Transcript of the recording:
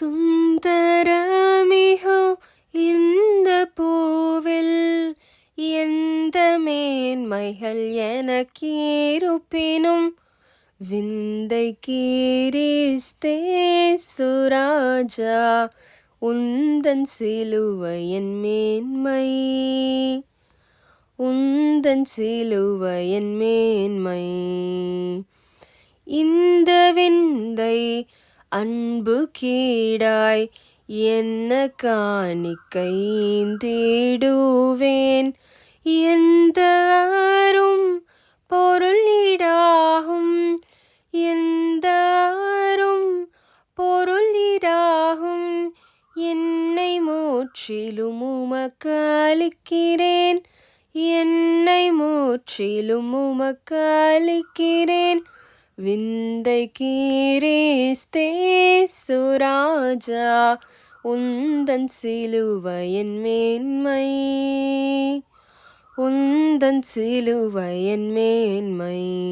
சுந்தரமிகோ இந்த பூவில் எந்த மேன்மைகள் எனக்கீருப்பினும் விந்தை கீரிஸ்தே சுராஜா உந்தன் சிலுவையின் மேன்மை. உந்தன் சிலுவையின் மேன்மை. இந்த விந்தை அன்பு கீடாய் என்ன காணிக்கை தேடுவேன். எந்த அரும் பொருளிடாகும் எந்த அரும் பொருளிடாகும் என்னை முற்றிலும் உமக்களிக்கிறேன் என்னை முற்றிலும் உமக்களிக்கிறேன் அளிக்கிறேன் விந்தை கீரிஸ்தே சுராஜா உந்தன் சிலுவையன் மேன்மை. உந்தன் சிலுவையன் மேன்மை.